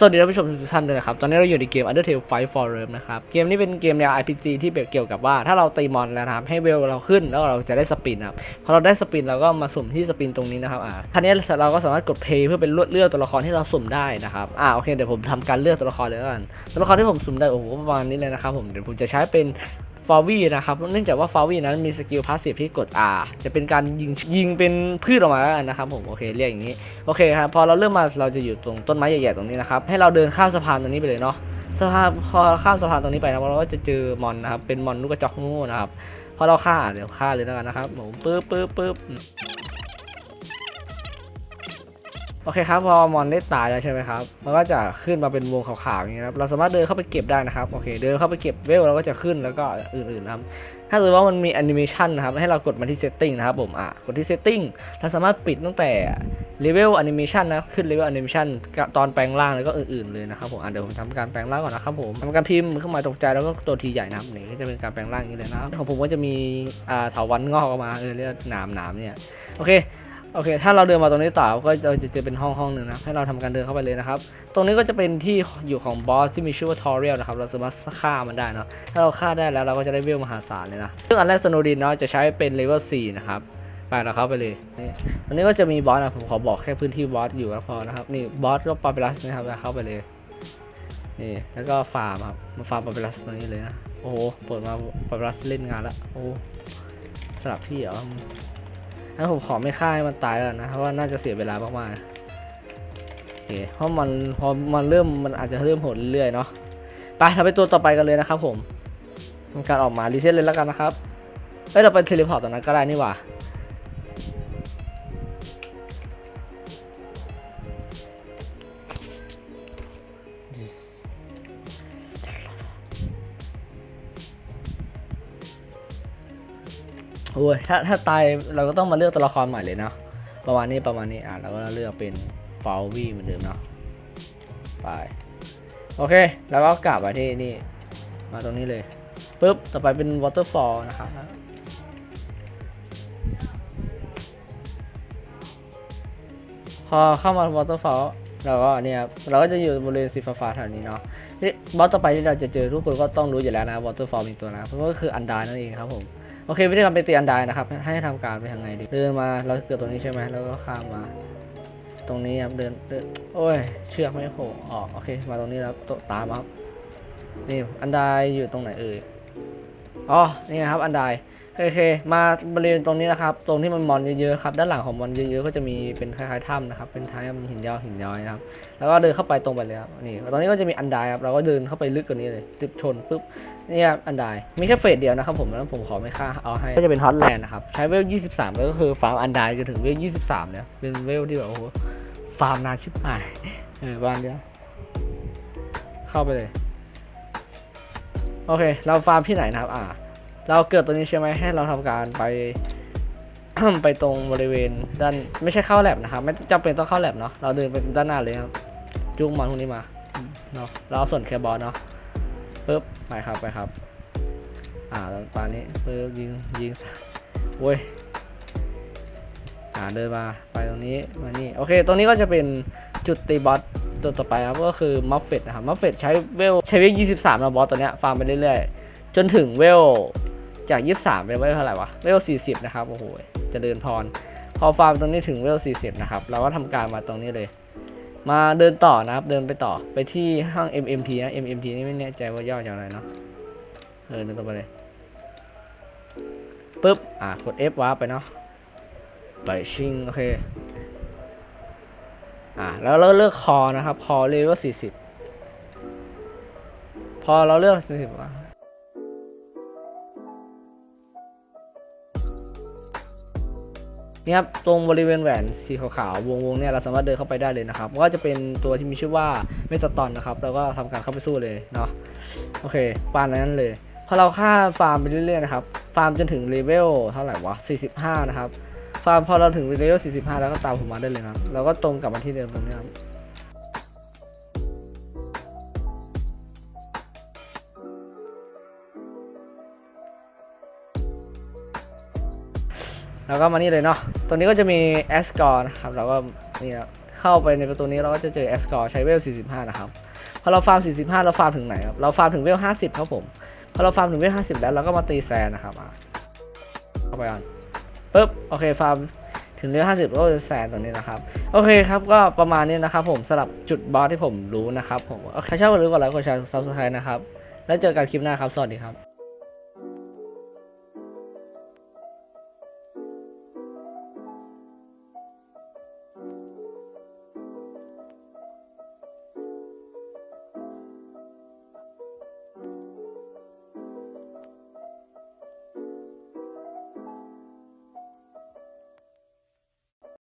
สวัสดีท่านผู้ชมทุกท่านด้วยนะครับ ตอนนี้เราอยู่ในเกม Undertale Fight for Rome นะครับ เกมนี้เป็นเกมแนว RPG ที่เกี่ยวกับว่า ถ้าเราตีมอนแล้วนะครับ ให้เวลเราขึ้นแล้วเราจะได้สปินครับ พอเราได้สปินเราก็มาสุ่มที่สปินตรงนี้นะครับ อ่าทีนี้เราก็สามารถกด play เพื่อเป็นเลือกตัวละครที่เราสุ่มได้นะครับ อ่าโอเคเดี๋ยวผมทำการเลือกตัวละครเลยกัน ตัวละครที่ผมสุ่มได้โอ้โหประมาณนี้เลยนะครับผม เดี๋ยวผมจะใช้เป็น ฟาวีนะครับ เนื่องจากว่าฟาวีนั้นมีสกิลพาสซีฟที่กด R จะเป็นการยิงยิงเป็นพืชออกมาแล้วกันนะครับผมโอเคเรียกอย่างนี้โอเคครับพอเราเริ่มมาเราจะอยู่ตรงต้นไม้ใหญ่ๆตรงนี้นะครับให้เราเดินข้ามสะพานตรงนี้ไปเลยเนาะสะพานพอข้ามสะพานตรงนี้ไปนะเราก็จะเจอมอนนะครับเป็นมอนลูกกระจอกงูนะครับพอเราฆ่าเดี๋ยวฆ่าเลยแล้วกันนะครับผมปึ๊บปึ๊บปึ๊บ โอเคครับพอมอนได้ตายแล้วใช่ไหมครับมันก็จะขึ้นมาเป็นวงขาวๆอย่างนี้ครับเราสามารถเดินเข้าไปเก็บได้นะครับโอเคเดินเข้าไปเก็บเวลเราก็จะขึ้นแล้วก็อื่นๆครับถ้าสมมติว่ามันมีแอนิเมชันนะครับให้เรากดมาที่ setting นะครับผมอะกดที่ setting เราสามารถปิดตั้งแต่ level animation นะขึ้น level animation ตอนแปลงร่างแล้วก็อื่นๆเลยนะครับผมอะเดี๋ยวผมทำการแปลงร่างก่อนนะครับผมทำการพิมพ์เครื่องหมายตกใจแล้วก็ตัวทีใหญ่นะครับนี่ก็จะเป็นการแปลงร่างอย่างนี้เลยนะครับของผมก็จะมีอ่าเถาวันงอกออกมาเออเรียกหนามหนามเนี่ยโอเค โอเค ถ้าเราเดินมาตรงนี้ต่อก็จะเจอเป็นห้องห้องหนึ่งนะ ให้เราทำการเดินเข้าไปเลยนะครับ ตรงนี้ก็จะเป็นที่อยู่ของบอสที่มีชื่อว่าทอเรียลนะครับ เราสามารถฆ่ามันได้เนาะ ถ้าเราฆ่าได้แล้วเราก็จะได้เวลมหาศาลเลยนะ ซึ่งอันแรกสโนดินเนาะจะใช้เป็นเลเวล4นะครับไปเราเข้าไปเลยนี่ตรงนี้ก็จะมีบอสนะผมขอบอกแค่พื้นที่บอสอยู่ก็พอนะครับ นี่บอสก็ปาเปรัสนะครับเราเข้าไปเลย นี่ แล้วก็ฟาร์มครับ มาฟาร์มปาเปรัสตรงนี้เลยนะ โอ้โหเปิดมาปาเปรัสเล่นงานละ โอ้สลับที่เหรอ งั้นผมขอไม่ฆ่าให้มันตายแล้วนะเพราะว่าน่าจะเสียเวลามากๆโอเคเพราะมันพอมันเริ่มมันอาจจะเริ่มโหดเรื่อยๆเนาะไปเราไปตัวต่อไปกันเลยนะครับผมการออกมารีเซ็ตเลยแล้วกันนะครับเอ้ยเราไปเทเลพอร์ตตอนนั้นก็ได้นี่หว่า โอ้ยถ้าถ้าตายเราก็ต้องมาเลือกตัวละครใหม่เลยเนาะประมาณนี้ประมาณนี้อะเราก็เลือกเป็นฟาวี่เหมือนเดิมเนาะไปโอเค แล้วก็กลับมาที่นี่ มาตรงนี้เลยปุ๊บต่อไปเป็น waterfall นะครับพอเข้ามา waterfall เราก็เนี่ยเราก็จะอยู่บริเวณสีฟ้าๆแถวนี้เนาะนี่บอสต่อไปที่เราจะเจอทุกคนก็ต้องรู้อยู่แล้วนะ waterfall มีตัวนะเพราะว่าคืออันดานั่นเองครับผม โอเควิธีการไปตีอันไดนะครับ ให้ทำการไปทางไหนดีเดินมาเราเกือบตรงนี้ใช่ไหมแล้วก็ข้ามมา ตรงนี้ครับเดินเดินโอ้ยเชือกไม่โผล่ออกโอเค มาตรงนี้แล้วตตามครับนี่อันไดอยู่ตรงไหนเอ่ยอ๋อนี่ครับอันได โอเค มาบริเวณตรงนี้นะครับ ตรงที่มันมอนเยอะๆครับ ด้านหลังของมอนเยอะๆ ก็จะมีเป็นคล้ายๆถ้ำนะครับ เป็นท้ายหินยาวหินย้อยนะครับ แล้วก็เดินเข้าไปตรงไปเลยครับ นี่ตรงนี้ก็จะมีอันไดครับ เราก็เดินเข้าไปลึกกว่านี้เลยตึบชนปุ๊บ นี่ครับอันไดมีแค่เฟสเดียวนะครับผมแล้วผมขอไม่ค่าเอาให้ ก็จะเป็นฮอตแลนด์นะครับ ใช้เวล 23 แล้วก็คือฟาร์มอันไดจนถึงเวล 23 เนี่ย เป็นเวลที่แบบโอ้โห ฟาร์มนานชิบหาย เออบ้านเดียว เข้าไปเลย โอเค เราฟาร์มที่ไหนนะครับ อ่า เราเกิดตรงนี้ใช่ไหมให้เราทำการไป ไปตรงบริเวณด้านไม่ใช่เข้าแลบนะครับ ไม่จำเป็นต้องเข้าแลบเนาะเราเดินไปด้านหน้าเลยครับจุ้งมันพวกนี้มาเนาะเราเอาส่วนแคบอลเนาะปึ๊บไปครับไปครับ อ่าแล้วปานนี้ปึ๊บยิงยิงโว้ยอ่าเดินมาไปตรงนี้มานี่โอเค ตรงนี้ก็จะเป็นจุดตีบอสตัวต่อไปครับก็คือมัฟเฟตนะครับมัฟเฟตใช้เวลใช้เวล23นะบอสตัวเนี้ยฟาร์มไปเรื่อยๆ จนถึงเวล จาก 23 เป็นเวลเท่าไหร่วะ เวล 40 นะครับ โอ้โหเจะเดินพร พอฟาร์มตรงนี้ถึงเวล 40 นะครับ เราก็ทำการมาตรงนี้เลย มาเดินต่อนะครับ เดินไปต่อ ไปที่ห้าง MMT นะ MMT นี่ไม่แน่ใจว่าย่อจากอะไรเนาะ เออเดินต่อไปเลยปุ๊บ อะกด F ว้าร์ปไปเนาะ ไปชิงโอเค อะแล้วเราเลือกคอนะครับ คอเลเวล40 พอเราเลือก40 นี่ครับตรงบริเวณแหวนสีขาวๆวงๆเนี่ยเราสามารถเดินเข้าไปได้เลยนะครับก็จะเป็นตัวที่มีชื่อว่าเมสตอนนะครับแล้วก็ทำการเข้าไปสู้เลยเนาะโอเคปานนั้นเลยพอเราฆ่าฟาร์มไปเรื่อยๆนะครับฟาร์มจนถึงเลเวลเท่าไหร่วะ45 นะครับฟาร์มพอเราถึงเลเวล45 แล้วก็ตามผมมาได้เลยนะครับเราก็ตรงกลับมาที่เดิมตรงนี้ครับ แล้วก็มานี่เลยเนาะตรงนี้ก็จะมีแอสกอร์นะครับเราก็นี่ครับเข้าไปในประตูนี้เราก็จะเจอเอ็กซ์กอร์ใช้เวล 45 นะครับ พอเราฟาร์ม 45 เราฟาร์มถึงไหนครับ เราฟาร์มถึงเวล 50 ครับผม พอเราฟาร์มถึงเวล 50 แล้วเราก็มาตีแซนนะครับเข้าไปก่อนปึ๊บโอเคฟาร์มถึงเวล 50 ก็จะแซนตัวนี้นะครับ โอเคครับก็ประมาณนี้นะครับผมสำหรับจุดบอสที่ผมรู้นะครับผมใครชอบก็รู้กดไลค์กดแชร์ซับสไครต์นะครับ แล้วเจอกันคลิปหน้าครับ สวัสดีครับ